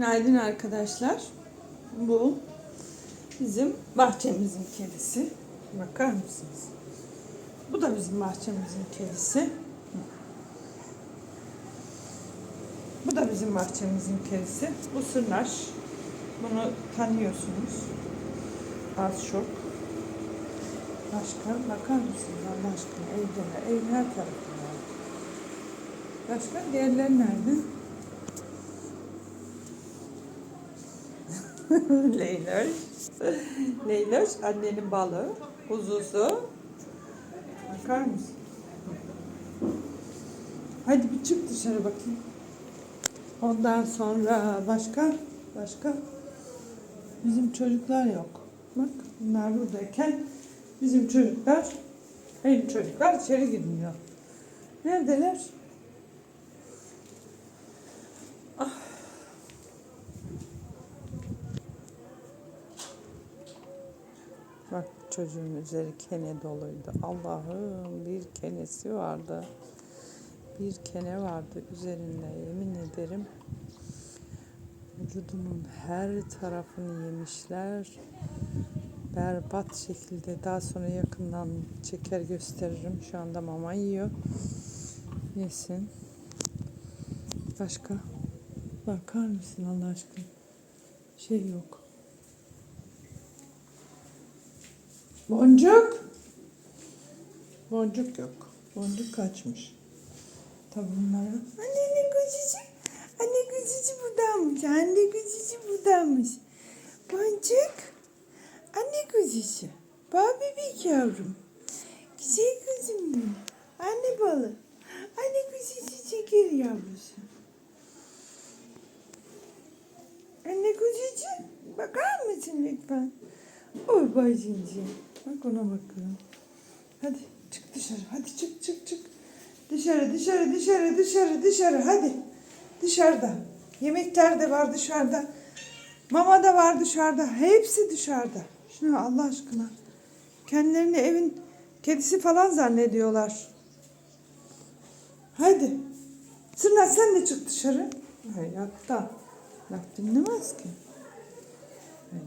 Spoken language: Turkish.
Günaydın arkadaşlar. Bu bizim bahçemizin kedisi. Bakar mısınız? Bu da bizim bahçemizin kedisi. Bu da bizim bahçemizin kedisi. Bu sırnaş. Bunu tanıyorsunuz. Az çok. Başka bakar mısınız Allah aşkına? Evde, ev her tarafında. Başka diğerleri nerede? Leyloş. Leyloş annenin balığı. Kuzusu. Bakar mısın? Hadi bir çık dışarı bakayım. Ondan sonra başka? Başka? Bizim çocuklar yok. Bak bunlar buradayken bizim çocuklar benim çocuklar içeri girmiyor. Neredeler? Bak çocuğun üzeri kene doluydu. Allah'ım bir kenesi vardı. Bir kene vardı üzerinde yemin ederim. Vücudunun her tarafını yemişler. Berbat şekilde daha sonra yakından çeker gösteririm. Şu anda mama yiyor. Yesin. Başka? Bakar mısın Allah aşkına? Şey yok. Boncuk. Boncuk yok. Boncuk kaçmış. Bunlara. Anne ne kuzucu. Anne kuzucu buradaymış. Anne kuzucu buradaymış. Boncuk. Anne kuzucu. Bak bebek yavrum. Güzel kızım benim. Anne balı. Anne kuzucu çeker yavrusu. Anne kuzucu. Bakar mısın lütfen? Oy bacıncığım. Bak ona bakalım. Hadi çık dışarı. Hadi çık çık çık. Dışarı dışarı dışarı dışarı dışarı. Hadi. Dışarıda. Yemekler de var dışarıda. Mama da var dışarıda. Hepsi dışarıda. Şuna Allah aşkına. Kendilerini evin kedisi falan zannediyorlar. Hadi. Sırna sen de çık dışarı. Hayatta. Laf dinlemez ki.